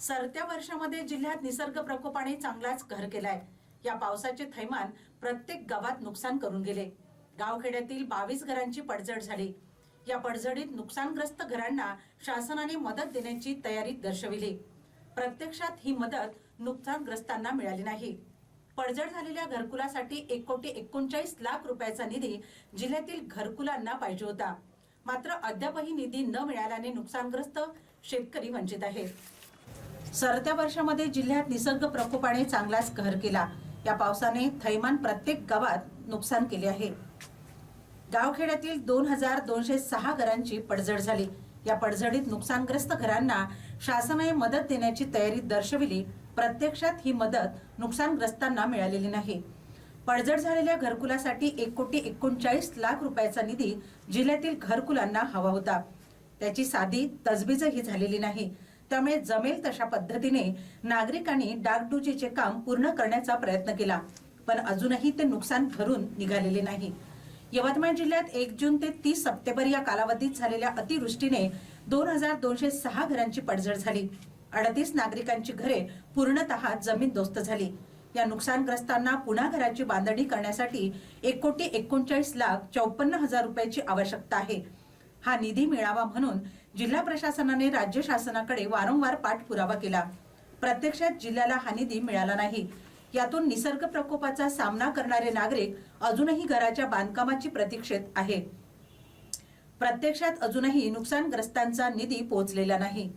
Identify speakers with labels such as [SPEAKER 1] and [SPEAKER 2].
[SPEAKER 1] सरत्या वर्षामध्ये जिल्ह्यात निसर्ग प्रकोपाने चांगलाच घर केलाय. या पावसाचे थैमान प्रत्येक गावात नुकसान करून गेले. गावखेड्यातील बावीस घरांची पडझड झाली. या पडझडीत नुकसानग्रस्त घरांना शासनाने मदत देण्याची तयारी दर्शविली. प्रत्यक्षात ही मदत नुकसानग्रस्तांना मिळाली नाही. पडझड झालेल्या घरकुलासाठी एक कोटी एकोणचाळीस लाख रुपयाचा निधी जिल्ह्यातील घरकुलांना पाहिजे होता. मात्र अद्यापही निधी न मिळाल्याने नुकसानग्रस्त शेतकरी वंचित आहेत. सरत्या वर्षामध्ये जिल्ह्यात निसर्ग प्रकोपाने चांगलाच कहर केला. या पावसाने थैमान प्रत्येक गावात नुकसान केले आहे. गावखेड्यातील दोन हजार दोनशे सहा घरांची पडझड झाली. या पडझडीत नुकसानग्रस्त घरांना शासनाने मदत देण्याची तयारी दर्शविली. प्रत्यक्षात ही मदत नुकसानग्रस्तांना मिळालेली नाही. पडझड झालेल्या घरकुलासाठी एक कोटी एकोणचाळीस लाख रुपयाचा निधी जिल्ह्यातील घरकुलांना हवा होता. त्याची साधी तजबीजही झालेली नाही. त्यामुळे जमेल तशा पद्धतीने नागरिकांनी डागडुजीचे काम पूर्ण करण्याचा प्रयत्न केला. पण अजूनही ते नुकसान भरून निघालेले नाही. यवतमाळ जिल्ह्यात एक जून ते तीस सप्टेंबर या कालावधीत झालेल्या अतिवृष्टीने दोन हजार दोनशे सहा घरांची पडझड झाली. अडतीस नागरिकांची घरे पूर्णतः जमीनदोस्त झाली. या नुकसानग्रस्तांना पुन्हा घराची बांधणी करण्यासाठी एक कोटी एकोणचाळीस लाख चौपन्न हजार रुपयाची आवश्यकता आहे. हा निधी मिळावा म्हणून जिल्हा प्रशासनाने राज्य शासनाकडे वारंवार पाठपुरावा केला. प्रत्यक्षात जिल्ह्याला हा निधी मिळाला नाही. यातून निसर्ग प्रकोपाचा सामना करणारे नागरिक अजूनही घराच्या बांधकामाची प्रतीक्षेत आहे. प्रत्यक्षात अजूनही नुकसानग्रस्तांचा निधी पोहोचलेला नाही.